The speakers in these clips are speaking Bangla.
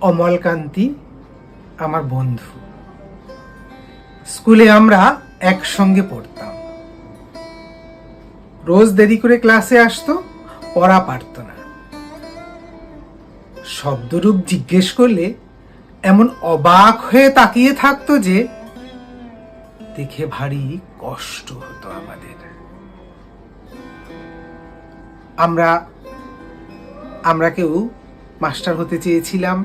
অমলকান্তি, আমার বন্ধু। স্কুলে আমরা একসঙ্গে পড়তাম। রোজ দেরি করে ক্লাসে আসতো, পড়া পারতো না। শব্দরূপ জিজ্ঞেস করলে এমন অবাক হয়ে তাকিয়ে থাকতো যে দেখে ভারী কষ্ট হতো আমাদের। আমরা আমরা কেউ মাস্টার হতে চেয়েছিলাম।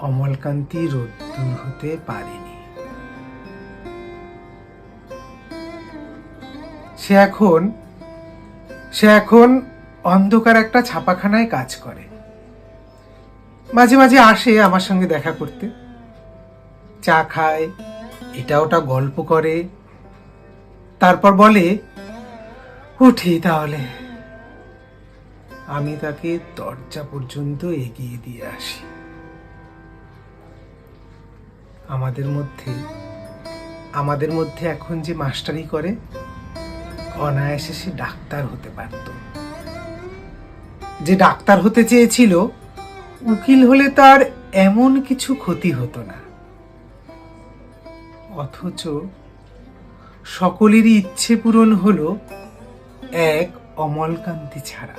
অমলকান্তি রোদ্দুর হতে পারেনি। সে এখন সে এখন অন্ধকার একটা ছাপাখানায় কাজ করে। মাঝে মাঝে আসে আমার সঙ্গে দেখা করতে। চা খায়, এটা ওটা গল্প করে। তারপর বলে, উঠি তাহলে। আমি তাকে দরজা পর্যন্ত এগিয়ে দিয়ে আসি। আমাদের মধ্যে আমাদের মধ্যে এখন যে মাস্টারি করে, অনায়াসে সে ডাক্তার হতে পারত। যে ডাক্তার হতে চেয়েছিল, উকিল হলে তার এমন কিছু ক্ষতি হতো না। অথচ সকলেরই ইচ্ছে পূরণ হলো এক অমলকান্তি ছাড়া।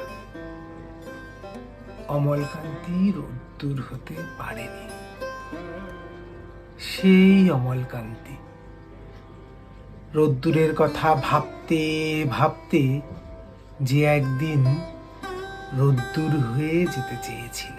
অমলকান্তি রোদ্দুর হতে পারেনি। সেই অমলকান্তি রোদ্দুরের কথা ভাবতে ভাবতে যে একদিন রোদ্দুর হয়ে যেতে চেয়েছিল।